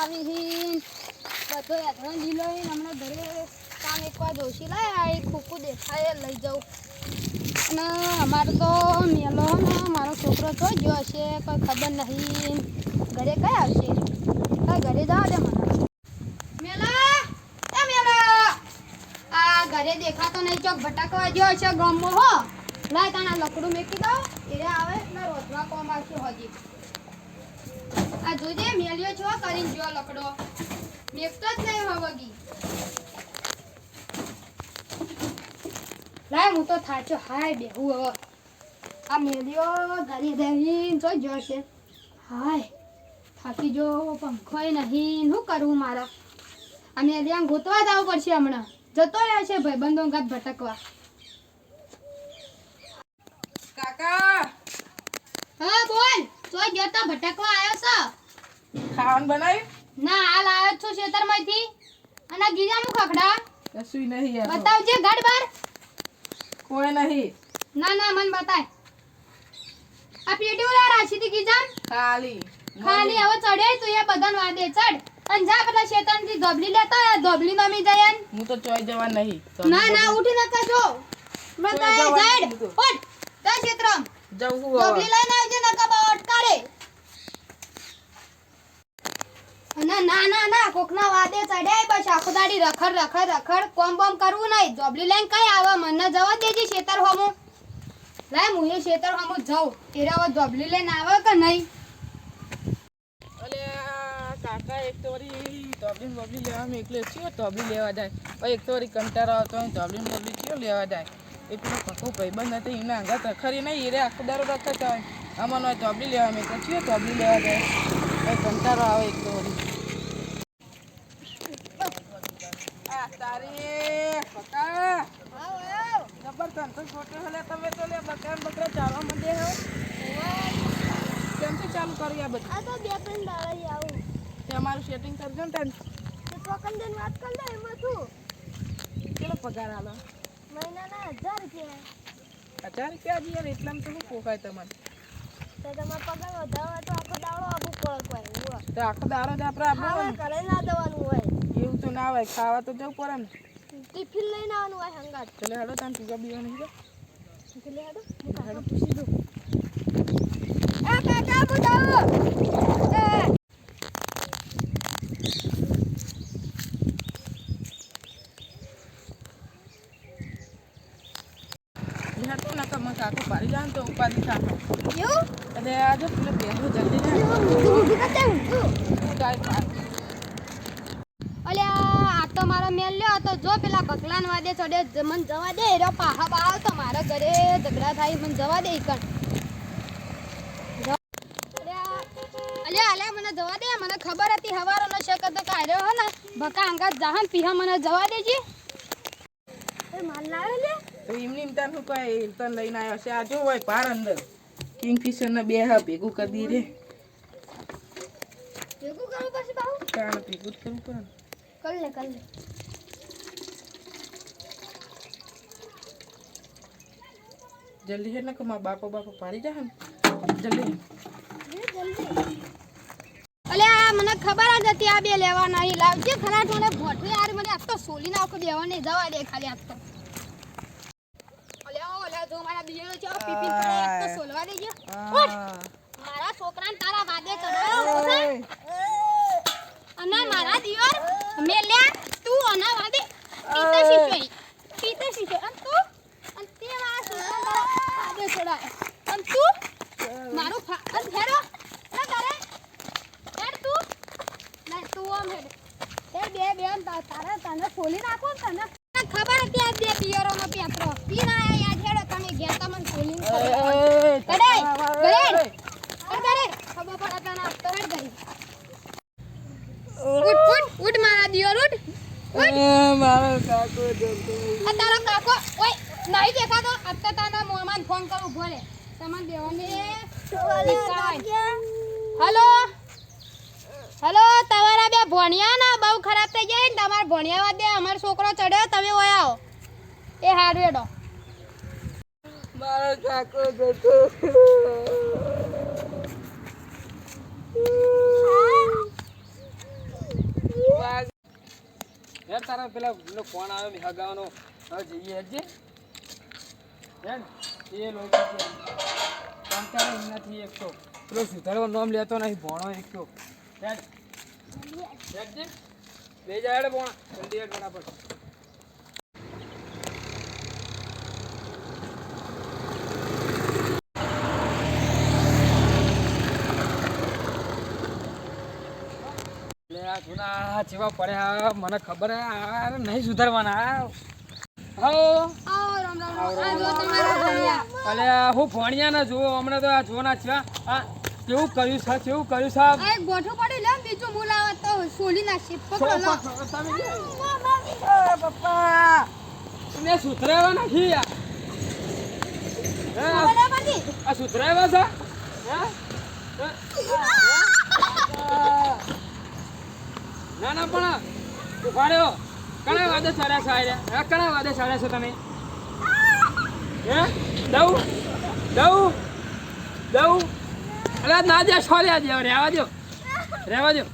આવી હીન બધો યાત્રા લીલો હમણાં ઘરે કામ એકવાર દોશી લાય એક ખોખું દેખાય, લઈ જાઉં. અને અમારો તો મેલો મારો છોકરો તો ગયો હશે કોઈ ખબર નહીં. ઘરે કઈ આવશે? કઈ ઘરે જાવ દે મને. મેલા? એ મેલા? આ ઘરે દેખાતો નહીં, ચોક ભટકવા ગયો છે ગામમાં, હો. લાય તાના લકડું મેકી દો એ આવે એટલે રોધવા કોમ આવશે હજી. આ જોજે મેલ્યો છો કરીને જો લકડો. મેકતો જ નહીં હવગી લાય હું તો થાચો હાય બેહું હવે. આ મેલ્યો ઘરે દેવીન જો જોશે. હાય થાકી જો પંખોય નહીં. શું કરવું મારા? આ મેલિયા ગોતવા જ આવવું પડશે હમણાં. જતો રહ્યો છે ભાઈબંધો ગાત ભટકવા. કાકા! હા બોલ. તો ગયો તો ભટકવા આવ્યો છો? ખાવાનું બનાવ્યું? ના હાલ આવ્યો છું ખેતરમાંથી. અને ગીજાનું ખખડા. કશું નહીં યાર. બતાવજે ઘર બાર કોઈ નહીં. ના ના મન બતાય. આ પેટી ઓલા રાશી થી ગીજામ ખાલી ખાલી હવે ચડે તું એ બધાને વાદે. ચડ. અને જા પેલા શેતાનથી ધોબલી લેતા ધોબલી નમી જાય હું તો ચોઈ જવા નહીં. ના ના ઉઠી ન જો. બતાય જાડ. ઉઠ. જા ક્ષેત્રમ જવું ધોબલી લઈને આવજે નકા બા અટકારે ના ના ના, કોકના વાદે ચડ્યા બસ આખો દાડી રખડ રખડ રખડ, કોમ, બોમ કરવું નહીં. જોબલી લઈને કઈ આવે? મને જવા દેજે શેતર હોમો. લાય, હું એ શેતર હોમો જાઉં. એરા હવે જોબલી લઈને આવે કે નહીં? અલે કાકા એક તો વળી તોબલી બોબલી લેવા એકલે છીએ તોબલી લેવા જાય? એક તો વળી કંટાળો આવતો હોય તોબલી બબલી લેવા જાય? એ પેલો પક્કો ભાઈબંધ હતો, એના આગળ ખરી નહીં એ રે આખો દારો રખતા હોય. આમાં હોય તોબલી લેવા મેં છીએ તોબલી લેવા જાય? કંટાળો આવે એક તો તારી પકા. જબર કંઠો છોટો હલે તમે તો લે બકરા ને બકરા ચાલવા માંડે હો. કેમથી ચાલુ કરી આ બધું? આ તો બે ત્રણ દાડા આવું. તે અમારું સેટિંગ કરજો ને તાન. ચોકંદન વાત કર લે એમાં શું? કેટલો પગાર આલો? મહિનાના હજાર રૂપિયા હજાર રૂપિયા જ એટલા એટલામાં તો શું પોકાય તમારે? તો તમારે પગાર વધારવા તો આખો દાડો આપવું પડે હોય તો આખો દારો જ આપણે ઘરે ના દેવાનું હોય. એવું તો ના હોય ખાવા તો જવું પડે ને. ટિફિન લઈને આવવાનું હોય હંગાત. ચલે હેડો તાન પીવા બીવા નહીં એટલે હેડો હેડો પૂછી દો એ કાકા હું જાઉં એ હેડો કાકો પાડી ને તો ઉપાધિ એવું? એટલે આજે પેલો બેહો જલ્દી અલ્યા આ તો મારો મેલ લ્યો તો જો પેલા બગલાન વાદે ચડે મન જવા દે. એરો પાહા બાવ તો મારા ઘરે. ઝઘડા થાય મન જવા દે ઈકણ. અલ્યા અલ્યા મને જવા દે. મને ખબર હતી હવારો નો શક તો કે હો ને. ભકા અંગાત જાહન પીહા મને જવા દેજે. તો એમની એમ શું કહે તને લઈને આવ્યો છે? આ જો હોય પાર અંદર. કિંગફિશર બે હા ભેગું કરી દી રે. ભેગું કરવું પડશે બાહુ? તાણ ભેગું કરવું પડે કર લે કર લે. જલ્દી હેડ ને કે મારા બાપો બાપો પાડી ને. જલ્દી મને ખબર જ હતી આ બે લેવાના લાવજે ખરા મને ભોઠવે આ સોલી નાખો બેવા નહીં જવા દે ખાલી આ તો. ઓલ્યા અલ્યા જો મારા બીજો છે પીપી કરે એક તો સોલવા દેજો. મારા છોકરાને તારા વાદે ચડો અને મારા દિયોર મેલ્યા તું અના વાદે પીતે શીખ્યો પીતે શીખ્યો અને તું અને તે મારા છોકરાને તારા વાદે ચડાવ્યો અને તું મારું ફા અને હેરો ના કરે હેડ તું ના તું આમ હેડ હેડ બે બે આમ તા- તારા તને ખોલી નાખો તને. ખબર હતી આ બે પિયરો નો પેપરો? પી ના આયા યાદ હેડો તમે ગયા તમને ખોલી ખબર કરે કરે કરે ખબર પડે તને આજ તો હેડ ગઈ. ઉઠ ઉઠ ઉઠ મારા દિયોર ઉઠ મારો કાકો જતો આ તારો કાકો ઓય નહીં દેખાતો? તો તારા મોમાં ફોન કરું ભલે. તમને દેવાની હલો? હલો તમારા બે ભણ્યા ના બહુ ખરાબ થઈ ગયા ને તમારા ભણ્યા વાદે અમારો છોકરો ચડ્યો તમે વયાઓ એ હારું એડો મારો કાકો જતો યાર તારા પેલા પેલો ફોન આવ્યો મેં હગાવાનો. હવે જઈએ હેડજે હેડ એ લોકો એમનાથી એક તો પેલો સુધારવા નામ લેતો નહીં ભણો એક તો બે જાય ભણા જલ્દી હેડ જેવા પડ્યા મને ખબર આ નહીં સુધારવાના હો ફોણિયા ના જુઓ, હમણાં તો આ જોના છે. કેવું કર્યું છે? કેવું કર્યું આ એક ગોઠું પડી લે બીજું હું લાવત તો સોલી નાખશે. પકડો લો. પપ્પા. મેં સુધરાવા નથી આ સુધરાવા છે? ના ના પણ ઉભાડ્યો કણા વાદે ચડ્યા છે આર્યા? હે કણા વાદે ચડ્યા છો તમે? હે? દઉં દઉં દઉં. અરે ના દે છોડ્યા દે રહેવા દો રહેવા દો